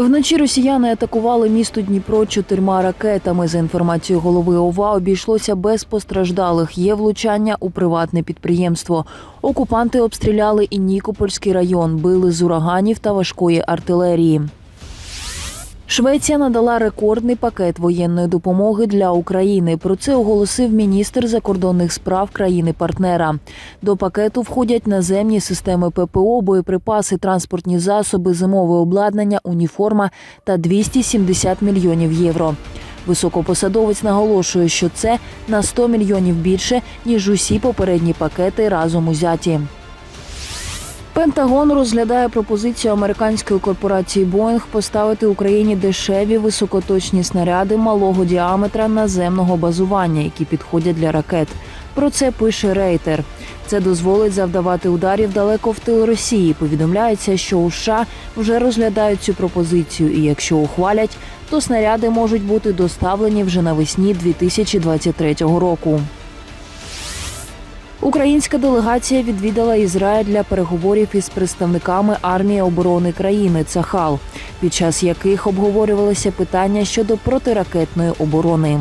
Вночі росіяни атакували місто Дніпро чотирма ракетами. За інформацією голови ОВА, обійшлося без постраждалих. Є влучання у приватне підприємство. Окупанти обстріляли і Нікопольський район, били з ураганів та важкої артилерії. Швеція надала рекордний пакет воєнної допомоги для України. Про це оголосив міністр закордонних справ країни-партнера. До пакету входять наземні системи ППО, боєприпаси, транспортні засоби, зимове обладнання, уніформа та 270 мільйонів євро. Високопосадовець наголошує, що це на 100 мільйонів більше ніж усі попередні пакети разом узяті. Пентагон розглядає пропозицію американської корпорації Боїнг поставити Україні дешеві високоточні снаряди малого діаметра наземного базування, які підходять для ракет. Про це пише Рейтер. Це дозволить завдавати ударів далеко в тил Росії. Повідомляється, що у США вже розглядають цю пропозицію, і якщо ухвалять, то снаряди можуть бути доставлені вже навесні 2023 року. Українська делегація відвідала Ізраїль для переговорів із представниками армії оборони країни Цахал, під час яких обговорювалися питання щодо протиракетної оборони.